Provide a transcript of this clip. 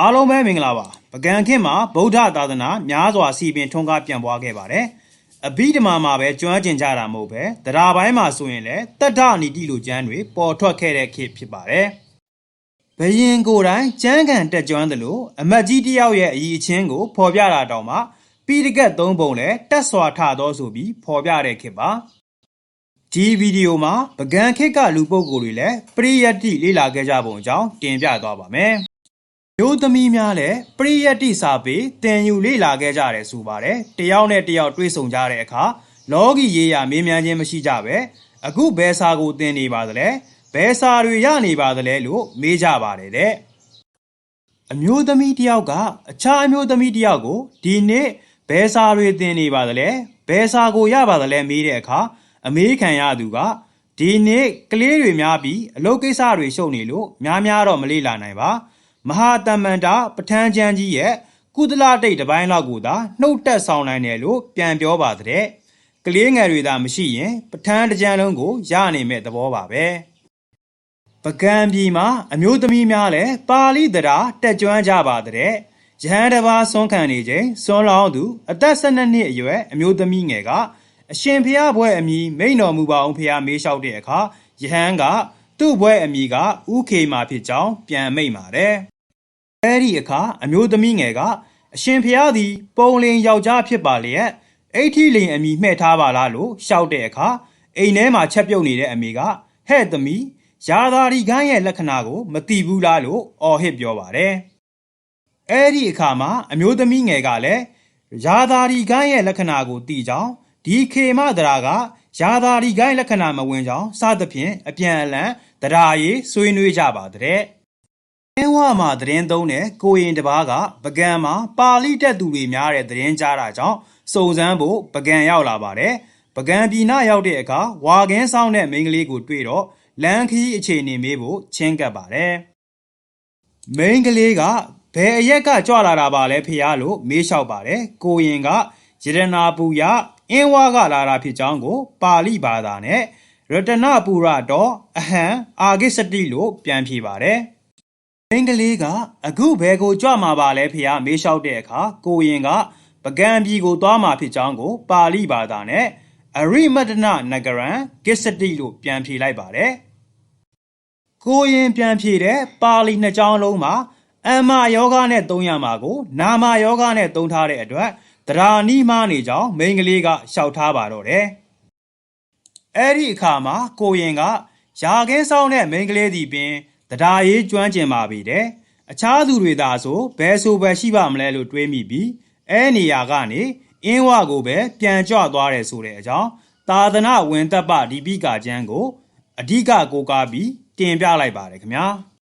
အားလုံးပဲမင်္ဂလာပါပကံခေတ်မှာဗုဒ္ဓသာသနာများစွာစီပင်ထွန်းကားပြန်ပွားခဲ့ပါတယ်အဘိဓမ္မာမှာပဲကျွမ်းကျင်ကြတာမဟုတ်ပဲတရားပိုင်းမှာဆိုရင်လည်းတတ္ထနီတိလိုကျမ်းတွေပေါ်ထွက်ခဲ့တဲ့ခေတ်ဖြစ်ပါတယ်ဘယင်ကိုယ်တိုင်ကျမ်းဂန်တက်ကျွမ်းသလိုအမတ်ကြီးတယောက်ရဲ့အည်အချင်းကိုဖော်ပြတာတောင်မှပိဋကတ်သုံးပုံလဲတက်စွာထသောဆိုပြီးဖော်ပြတဲ့ခေတ်ပါဒီဗီဒီယိုမှာပကံခစ်ကလူပုဂ္ဂိုလ်တွေလည်းပရိယတ္တိလေ့လာခဲ့ကြပုံအကြောင်းတင်ပြသွားပါမယ်။ မျိုးသမီးများလည်းပရိယတ္တိစာပေတင်ယူလေ့လာခဲ့ကြတယ်ဆိုပါတယ်။တယောက်နဲ့တယောက်တွေ့ဆုံကြတဲ့အခါလောကီရေးရာမေးမြန်းခြင်းမရှိကြပဲအခုဘယ်စာကိုသင်နေပါသလဲဘယ်စာတွေရနေပါသလဲလို့မေးကြပါတယ်တဲ့အမျိုးသမီးတယောက်ကအခြားအမျိုးသမီးတယောက်ကိုဒီနေ့ဘယ်စာတွေသင်နေပါသလဲဘယ်စာကိုရပါသလဲမေးတဲ့အခါအမေးခံရသူကဒီနေ့ကလေးတွေများပြီးအလုပ်ကိစ္စတွေရှုပ်နေလို့များများတော့မလေ့လာနိုင်ပါ မဟာတမန်တာပဋ္ဌာန်းကျမ်းကြီးရဲ့ကုသလတိတ်တစ်ပိုင်းလောက်ကိုသာနှုတ်တက်ဆောင်နိုင်တယ်လို့ပြန်ပြောပါတဲ့ကလေးငယ်တွေသာမရှိရင်ပဋ္ဌာန်းတစ်ကြံလုံးကိုရနိုင်မဲ့သဘောပါပဲပကံပြည်မှာအမျိုးသမီးများလည်းပါဠိတရားတက်ကြွကြပါတဲ့ရဟန်းတစ်ပါးဆွမ်းခံနေချိန်ဆွမ်းလောင်းသူအသက်12နှစ်အရွယ်အမျိုးသမီးငယ်ကအရှင်ဖျားဘွဲ့အမည်မိန်တော်မူပါအောင်ဖျားမေးလျှောက်တဲ့အခါယဟန်ကသူ့ဘွဲ့အမည်ကဥခေမာဖြစ်ကြောင်းပြန်မိတ်ပါတယ် အဲ့ဒီအခါအမျိုးသမီးငယ်ကအရှင်ဖျားသည် ပုံလင်ယောက်ျားဖြစ်ပါလျက်အိဋ္ဌိလိန်အမည်မှဲ့ထားပါလားလို့ရှောက်တဲ့အခါအိမ်ထဲမှာချက်ပြုတ်နေတဲ့အမေကဟဲ့သမီးယာသာရီကန်းရဲ့လက္ခဏာကိုမသိဘူးလားလို့အော်ဟစ်ပြောပါတယ်။အဲဒီအခါမှာအမျိုးသမီးငယ်ကလည်းယာသာရီကန်းရဲ့လက္ခဏာကိုသိကြောင်းဒီခေမဒရာကယာသာရီကန်းလက္ခဏာမဝင်ကြောင်းစသဖြင့်အပြန်အလှန်ဒရာရေးဆွေးနွေးကြပါတဲ့။ အင်းဝမှာသတင်းသုံးတဲ့ကိုရင်တစ်ပါးကပကံမှာပါဠိတက်သူတွေများတဲ့သတင်းကြားတာကြောင့်စုံစမ်းဖို့ပကံရောက်လာပါတယ်။ပကံပြည်နာရောက်တဲ့အခါဝါကင်းဆောင်တဲ့မိန်းကလေးကိုတွေ့တော့လမ်းခရီးအခြေအနေမေးဖို့ချင်းကပ်ပါတယ်။မိန်းကလေးကဘယ်အရက်ကကြွလာတာပါလဲဖေရလို့မေးလျှောက်ပါတယ်။ကိုရင်ကယရနာပူရအင်းဝါကလာတာဖြစ်ကြောင်းကို ပါဠိဘာသာနဲ့ရတနပူရတော့အဟံအာဂိစတိလို့ပြန်ဖြေပါတယ်။မိ န်းကလေးကအခုဘယ်ကိုကြွမှာပါလဲဖေရမေးလျှောက်တဲ့အခါကိုရင်ကပကံပြည်ကိုသွားမှာဖြစ်ကြောင်းကို ပါဠိဘာသာနဲ့အရိမတနနဂရံဂစ္စတိလို့ပြန်ဖြေလိုက်ပါတယ်။ကိုရင်ပြန်ဖြေတဲ့ပါဠိနှစ်ကြောင်းလုံးမှာအမ္မာယောဂနဲ့သုံးရမှာကို နာမယောဂနဲ့သုံးထားတဲ့အတွက်တရာနီးမားနေကြောင်းမိန်းကလေးကရှောက်ထားပါတော့တယ်။အဲ့ဒီအခါမှာကိုရင်ကယာခင်းဆောင်တဲ့မိန်းကလေးဒီပင် တရားရေးကျွမ်းကျင်ပါပြီတဲ့။အခြားသူတွေသာဆိုဘယ်ဆိုပဲရှိပါမလဲလို့တွေးမိပြီးအဲနေရာကနေအင်းဝကိုပဲပြန်ကြွသွားတယ်ဆိုတဲ့အကြောင်းသာသနာဝင်တပ်ပဒီပိကာကျမ်းကိုအဓိကကိုးကားပြီးတင်ပြလိုက်ပါတယ်ခင်ဗျာ။